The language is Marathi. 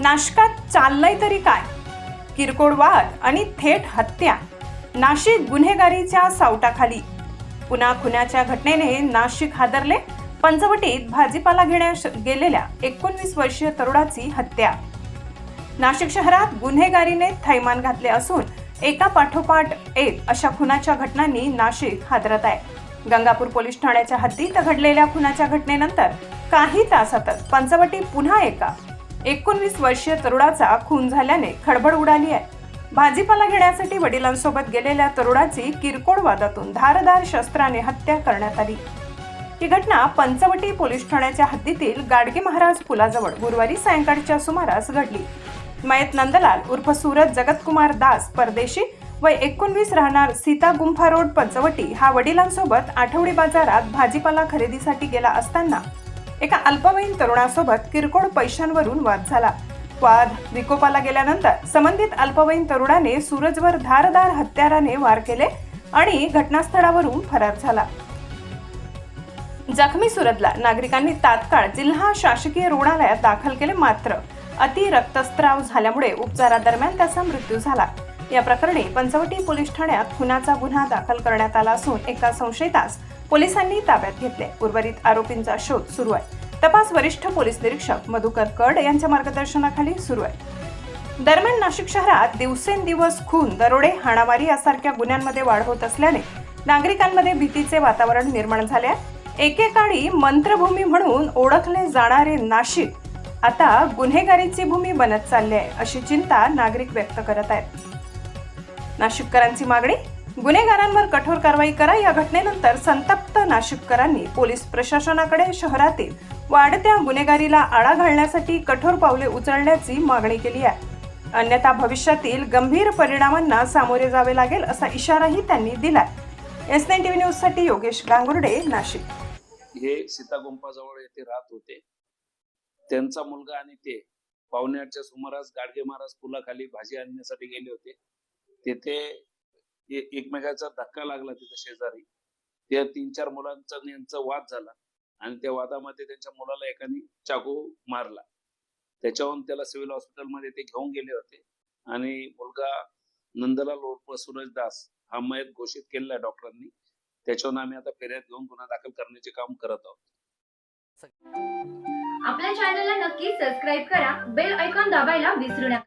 नाशकात चाललंय तरी काय? किरकोळ वाद आणि थेट हत्या नाशिक गुन्हेगारीच्या सावटाखाली. पुन्हा खुनाच्या घटनेने नाशिक हादरले पंचवटीत भाजीपाला घेण्यास गेलेल्या एकोणवीस वर्षीय तरुणाची हत्या. नाशिक शहरात गुन्हेगारीने थैमान घातले असून एका पाठोपाठ एक अशा खुनाच्या घटनांनी नाशिक हादरत आहे. गंगापूर पोलीस ठाण्याच्या हद्दीत घडलेल्या खुनाच्या घटनेनंतर काही तासातच पंचवटी पुन्हा एका एकोणवीस वर्षीय तरुणाचा खून झाल्याने खळबळ उडाली आहे. भाजीपाला घेण्यासाठी वडिलांसोबत गेलेल्या तरुणाची किरकोळ वादातून धारदार शस्त्राने हत्या करण्यात आली. ही घटना पंचवटी पोलीस ठाण्याच्या हद्दीतील गाडगे महाराज पुलाजवळ गुरुवारी सायंकाळच्या सुमारास घडली. मयत नंदलाल उर्फ सुरत जगतकुमार दास परदेशी व एकोणवीस राहणार सीता गुंफा रोड पंचवटी हा वडिलांसोबत आठवडी बाजारात भाजीपाला खरेदीसाठी गेला असताना एका अल्पवयीन तरुणासोबत किरकोळ पैशांवरून वाद झाला. वाद विकोपाला गेल्यानंतर संबंधित अल्पवयीन तरुणाने सूरजवर धारदार हत्याराने वार केले आणि घटनास्थळावरून फरार झाला. जखमी सुरतला नागरिकांनी तात्काळ जिल्हा शासकीय रुग्णालयात दाखल केले मात्र अति रक्तस्त्राव झाल्यामुळे उपचारादरम्यान त्याचा मृत्यू झाला. या प्रकरणी पंचवटी पोलीस ठाण्यात खुनाचा गुन्हा दाखल करण्यात आला असून एका संशयितास पोलिसांनी ताब्यात घेतले. उर्वरित आरोपींचा शोध सुरू आहे. तपास वरिष्ठ पोलीस निरीक्षक मधुकर कड यांच्या मार्गदर्शनाखाली सुरू आहे. दरम्यान नाशिक शहरात दिवसेंदिवस खून दरोडे हाणामारी यासारख्या गुन्ह्यांमध्ये वाढ होत असल्याने नागरिकांमध्ये भीतीचे वातावरण निर्माण झाले आहे. एकेकाळी मंत्रभूमी म्हणून ओळखले जाणारे नाशिक आता गुन्हेगारीची भूमी बनत चालली आहे अशी चिंता नागरिक व्यक्त करत आहेत. नाशिककरांची मागणी? गुन्हेगारांवर कठोर कारवाई करा या घटनेनंतर संतप्त नाशिककरांनी पोलीस प्रशासनाकडे शहरातील वाढत्या गुन्हेगारीला आळा घालण्यासाठी कठोर पावले उचलण्याची मागणी केली आहे. अन्यथा भविष्यातील गंभीर परिणामांना सामोरे जावे लागेल असा इशाराही त्यांनी दिलाय. एस नाईन टीव्ही न्यूजसाठी योगेश गांगुर्डे नाशिक. हे सीतागुंपाजवळ येथे राहत होते. त्यांचा मुलगा आणि ते पावण्याच्या सुमारास गाडगे महाराज पुलाखाली भाजी आणण्यासाठी गेले होते. तेथे एकमेकाचा धक्का लागला तिथं शेजारी. त्या तीन चार मुलांचा यांचा वाद झाला. आणि त्या वादामध्ये त्यांच्या मुलाला एकाने चाकू मारला. त्याच्यावरून त्याला सिव्हिल हॉस्पिटलमध्ये ते घेऊन गेले होते. आणि मुलगा नंदलाल उर्फ सूरज दास हा मयत घोषित केलेला आहे डॉक्टरांनी. त्याच्यावर आम्ही आता फिर्याद घेऊन गुन्हा दाखल करण्याचे काम करत आहोत. आपल्या चॅनलला नक्की सबस्क्राईब करा. बेल ऐकॉन दाबायला विसरू नका.